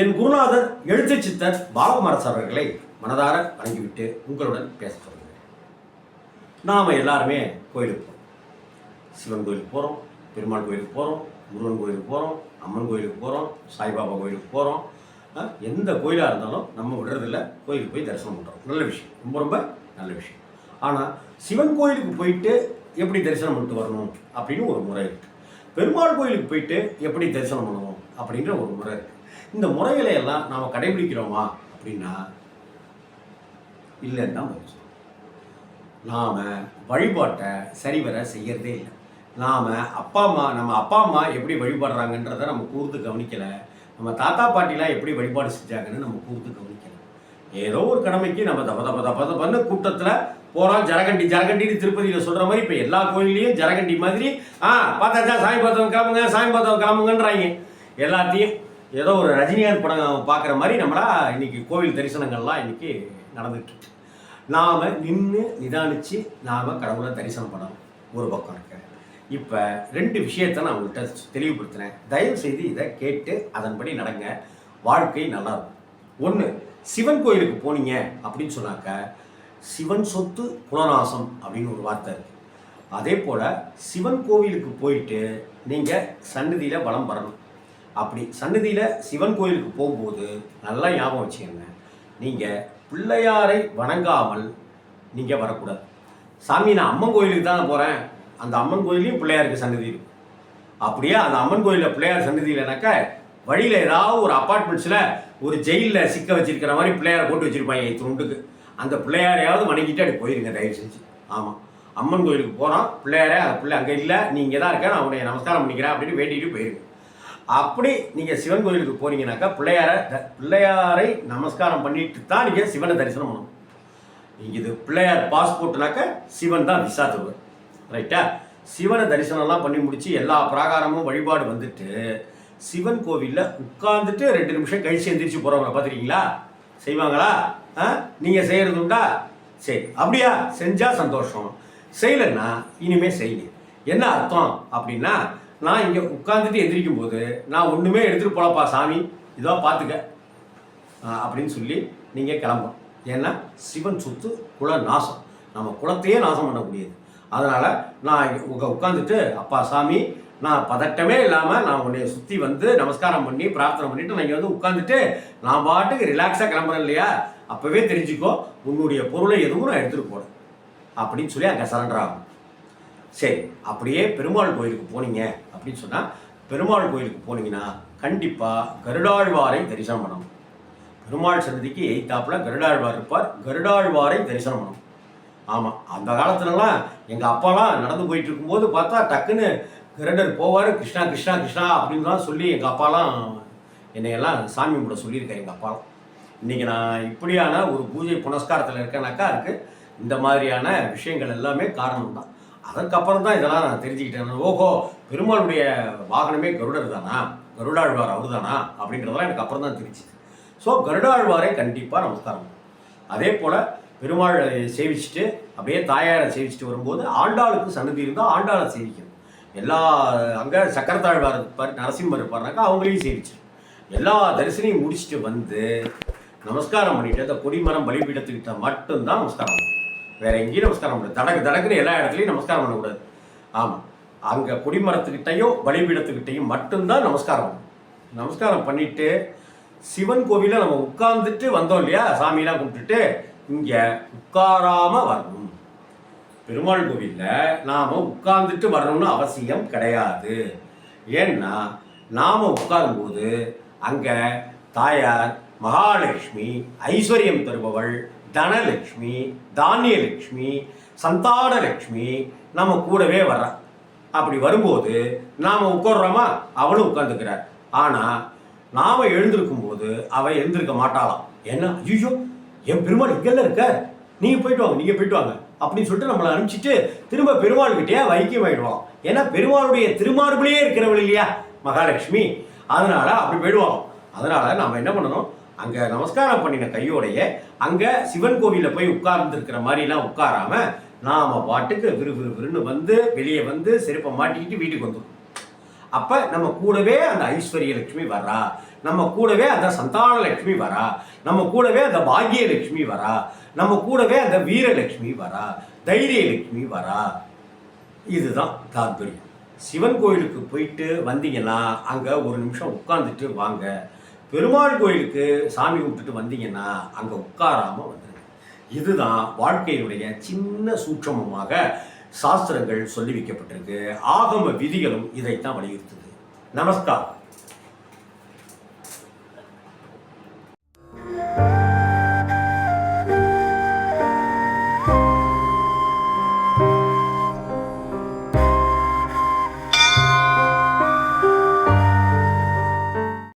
என் குருநாதர் எழுத்து சித்தர் பாலகுமாரஸ் அவர்களை மனதார வணங்கிவிட்டு உங்களுடன் பேச தொடங்குகிறேன். நாம் எல்லாருமே கோயிலுக்கு போகிறோம் சிவன் கோயிலுக்கு போகிறோம் பெருமாள் கோயிலுக்கு போகிறோம் முருகன் கோயிலுக்கு போகிறோம் அம்மன் கோயிலுக்கு போகிறோம் சாய்பாபா கோயிலுக்கு போகிறோம் எந்த கோயிலாக இருந்தாலும் நம்ம விடுறதில்ல கோயிலுக்கு போய் தரிசனம் பண்ணுறோம் நல்ல விஷயம். ரொம்ப ரொம்ப நல்ல விஷயம். ஆனால் சிவன் கோயிலுக்கு போயிட்டு எப்படி தரிசனம் பண்ணிட்டு வரணும் அப்படின்னு ஒரு முறை இருக்குது பெருமாள் கோயிலுக்கு போயிட்டு எப்படி தரிசனம் பண்ணணும் அப்படின்ற ஒரு முறை இருக்குது இந்த முறைகளை எல்லாம் நாம் கடைபிடிக்கிறோமா அப்படின்னா இல்லைன்னு தான் பதில் நாம் நாம வழிபாட்டை சரிவர செய்யறதே இல்லை. நாம அப்பா அம்மா நம்ம அப்பா அம்மா எப்படி வழிபடுறாங்கன்றதை நம்ம கூர்ந்து கவனிக்கலை. நம்ம தாத்தா பாட்டிலாம் எப்படி வழிபாடு செஞ்சாங்கன்னு நம்ம கூர்ந்து கவனிக்கலை. ஏதோ ஒரு கடமைக்கு நம்ம தப்ப தப்ப தப்ப தப்பன்னு கூட்டத்தில் போகிறோம் ஜரகண்டி ஜரகண்டின்னு திருப்பதியில் சொல்கிற மாதிரி இப்போ எல்லா கோயில்லையும் ஜரகண்டி மாதிரி ஆ பார்த்தாச்சா? சாமி பார்த்தவங்க கிளம்புங்க சாமி பார்த்தவங்க கிளம்புங்கன்றாங்க எல்லாத்தையும் ஏதோ ஒரு ரஜினிகாந்த் படம் பார்க்குற மாதிரி நம்மளா இன்னைக்கு கோவில் தரிசனங்கள்லாம் இன்னைக்கு நடந்துட்டு நாம் நின்று நிதானித்து நாம் கடவுளை தரிசனம் பண்ணணும். ஒரு பக்கம் இருக்க. இப்போ ரெண்டு விஷயத்தை நான் உங்கள்கிட்ட தெளிவுபடுத்தினேன் தயவு செய்து இதை கேட்டு அதன்படி நடங்க. வாழ்க்கை நல்லா இருக்கும். ஒன்று சிவன் கோயிலுக்கு போனீங்க அப்படின்னு சொன்னாக்க சிவன் சொத்து குலநாசம் அப்படின்னு ஒரு வார்த்தை இருக்குது அதே போல் சிவன் கோவிலுக்கு போயிட்டு நீங்கள் சன்னதியில் வளம் வரணும். அப்படி சன்னதியில் சிவன் கோயிலுக்கு போகும்போது நல்லா ஞாபகம் வச்சுக்கோங்க. நீங்கள் பிள்ளையாரை வணங்காமல் நீங்கள் வரக்கூடாது. சாமி நான் அம்மன் கோயிலுக்கு தானே போகிறேன் அந்த அம்மன் கோயிலையும் பிள்ளையாருக்கு சன்னதி இருக்கும் அப்படியே அந்த அம்மன் கோயிலில் பிள்ளையார் சன்னதி இல்லைனாக்கா வழியில் ஏதாவது ஒரு அப்பார்ட்மெண்ட்ஸில் ஒரு ஜெயிலில் சிக்க வச்சிருக்கிற மாதிரி பிள்ளையாரை போட்டு வச்சுருப்பாங்க துண்டுக்கு. அந்த பிள்ளையாரையாவது வணங்கிட்டு அப்படி போயிருங்க தயவு செஞ்சு. ஆமாம் அம்மன் கோயிலுக்கு போகிறோம் பிள்ளையாரே அந்த பிள்ளை அங்கே இல்லை நீங்கள் தான் இருக்க நான் உன்னை நமஸ்காரம் பண்ணிக்கிறேன் அப்படின்னு வேண்டிட்டு போயிருங்க. அப்படி நீங்கள் சிவன் கோயிலுக்கு போனீங்கன்னாக்கா பிள்ளையாரை த- பிள்ளையாரை நமஸ்காரம் பண்ணிட்டு தான் நீங்கள் சிவனை தரிசனம் பண்ணணும். நீங்கள் இது பிள்ளையார் பாஸ்போர்ட்னாக்க சிவன் தான் விசா தருவார் ரைட்டா சிவனை தரிசனம்லாம் பண்ணி முடிச்சு எல்லா பிராகாரமும் வழிபாடு வந்துட்டு சிவன் கோவிலில் உட்கார்ந்துட்டு ரெண்டு நிமிஷம் கழிச்சு எந்திரிச்சு போகிறவங்க பார்த்துருக்கீங்களா? செய்வாங்களா? ஆ? நீங்கள் செய்கிறது உண்டா? சரி. அப்படியா? செஞ்சால் சந்தோஷம். செய்யலைன்னா இனிமேல் செய்யுங்க. என்ன அர்த்தம் அப்படின்னா நான் இங்கே உட்காந்துட்டு எந்திரிக்கும் போது நான் ஒன்றுமே எடுத்துகிட்டு போலப்பா சாமி. இதோ பார்த்துக்க அப்படின்னு சொல்லி நீங்கள் கிளம்பணும் ஏன்னா சிவன் சொத்து குல நாசம். நம்ம குலத்தையே நாசம் பண்ணக்கூடியது. அதனால் நான் உங்கள் உட்காந்துட்டு அப்பா சாமி நான் பதட்டமே இல்லாமல் நான் உன்னை சுற்றி வந்து நமஸ்காரம் பண்ணி பிரார்த்தனை பண்ணிவிட்டு நான் இங்கே வந்து உட்காந்துட்டு நான் பாட்டுக்கு ரிலாக்ஸாக கிளம்புறேன் இல்லையா? அப்போவே தெரிஞ்சுக்கோ உன்னுடைய பொருளை எதுவும் நான் எடுத்துகிட்டு போனேன் அப்படின்னு சொல்லி அங்கே சரண்டர் ஆகும். சரி அப்படியே பெருமாள் கோயிலுக்கு போனீங்க அப்படின்னு சொன்னால் பெருமாள் கோயிலுக்கு போனீங்கன்னா கண்டிப்பாக கருடாழ்வாரை தரிசனம் பண்ணணும். பெருமாள் சன்னதிக்கு எய்த்தாப்புல கருடாழ்வார் இருப்பார் கருடாழ்வாரை தரிசனம் பண்ணணும். ஆமாம் அந்த காலத்துலலாம் எங்கள் அப்பாலாம் நடந்து போயிட்டு இருக்கும்போது பார்த்தா டக்குன்னு கருடர் போவார் கிருஷ்ணா கிருஷ்ணா கிருஷ்ணா அப்படின்லாம் சொல்லி எங்கள் அப்பாலாம் என்னையெல்லாம் சாமி கும்பிட சொல்லியிருக்கேன் எங்கள் அப்பாலாம். இன்றைக்கி நான் இப்படியான ஒரு பூஜை புனஸ்காரத்தில் இருக்கேனாக்கா இருக்குது இந்த மாதிரியான விஷயங்கள் எல்லாமே காரணம் தான் அதற்கப்புறம் தான் இதெல்லாம் நான் தெரிஞ்சுக்கிட்டேன். ஓஹோ பெருமாளுடைய வாகனமே கருடர் தானா? கருடாழ்வார் அவர் தானா அப்படின்றதெல்லாம் எனக்கு அப்புறம் தான் தெரிஞ்சுது. ஸோ கருடாழ்வாரை கண்டிப்பாக நமஸ்காரம் அதே போல் பெருமாள் சேவிச்சுட்டு அப்படியே தாயாரை சேவிச்சுட்டு வரும்போது ஆண்டாளுக்கு சன்னதி இருந்தால் ஆண்டாளை சேவிக்கணும். எல்லா அங்கே சக்கரத்தாழ்வார் இருப்பார் நரசிம்மர் இருப்பார்னாக்கா அவங்களையும் சேவிச்சிடும் எல்லா தரிசனையும் முடிச்சுட்டு வந்து நமஸ்காரம் பண்ணிட்டு அந்த கொடிமரம் பலிபீடத்துக்கிட்ட மட்டும்தான் நமஸ்காரம் பண்ணுவோம். வேற எங்கேயும் நமஸ்காரம் பண்ணக்கூடாது தடக்கு தடக்குன்னு எல்லா இடத்துலையும் நமஸ்காரம் பண்ணக்கூடாது. ஆமாம் அங்கே குடிமரத்துக்கிட்டையும் பலிபீடத்துக்கிட்டையும் மட்டும்தான் நமஸ்காரம் நமஸ்காரம் பண்ணிட்டு சிவன் கோவிலில் நம்ம உட்கார்ந்துட்டு வந்தோம் இல்லையா? சாமியெலாம் கும்பிட்டுட்டு இங்கே உட்காராமல் வரணும். பெருமாள் கோவிலில் நாம் உட்கார்ந்துட்டு வரணும்னு அவசியம் கிடையாது. ஏன்னா நாம் உட்காரும்போது அங்கே தாயார் மகாலட்சுமி ஐஸ்வர்யம் தருபவள் தனலட்சுமி தானியலட்சுமி சந்தானலட்சுமி நம்ம கூடவே வர்றா. அப்படி வரும்போது நாம் உட்கார்றோமா? அவளும் உட்காந்துக்கிறார் ஆனால் நாம் எழுந்திருக்கும் போது அவள் எழுந்திருக்க மாட்டாளாம். என்ன? ஐயோ என் பெருமாள் இங்கெல்லாம் இருக்க நீங்கள் போயிட்டு வாங்க நீங்கள் போயிட்டு வாங்க அப்படின்னு சொல்லிட்டு நம்மளை அனுப்பிச்சிட்டு திரும்ப பெருமாள்கிட்டே வைக்கியம் ஆயிடுவான் ஏன்னா பெருமாளுடைய திருமார்பிலேயே இருக்கிறவள் இல்லையா மகாலட்சுமி. அதனால அப்படி போயிடுவான் அதனால நம்ம என்ன பண்ணணும்? அங்கே நமஸ்காரம் பண்ணின கையோடைய அங்கே சிவன் கோவிலில் போய் உட்கார்ந்துருக்கிற மாதிரிலாம் உட்காராம நாம் பாட்டுக்கு விறு விறுன்னு வந்து வெளியே வந்து செருப்பை மாட்டிக்கிட்டு வீட்டுக்கு வந்துடும் அப்போ நம்ம கூடவே அந்த ஐஸ்வர்ய லட்சுமி வரா நம்ம கூடவே அந்த சந்தான லட்சுமி வரா நம்ம கூடவே அந்த பாக்கியலட்சுமி வரா நம்ம கூடவே அந்த வீரலட்சுமி வரா தைரியலட்சுமி வரா. இதுதான் தாத்பரியம். சிவன் கோயிலுக்கு போயிட்டு வந்தீங்கன்னா அங்கே ஒரு நிமிஷம் உட்காந்துட்டு வாங்க. பெருமாள் கோயிலுக்கு சாமி கும்பிட்டுட்டு வந்தீங்கன்னா அங்கே உட்காராம வந்துடுங்க இதுதான் வாழ்க்கையினுடைய சின்ன சூட்சமமாக சாஸ்திரங்கள் சொல்லி வைக்கப்பட்டிருக்கு. ஆகம விதிகளும் இதைத்தான் வலியுறுத்துது. நமஸ்காரம்.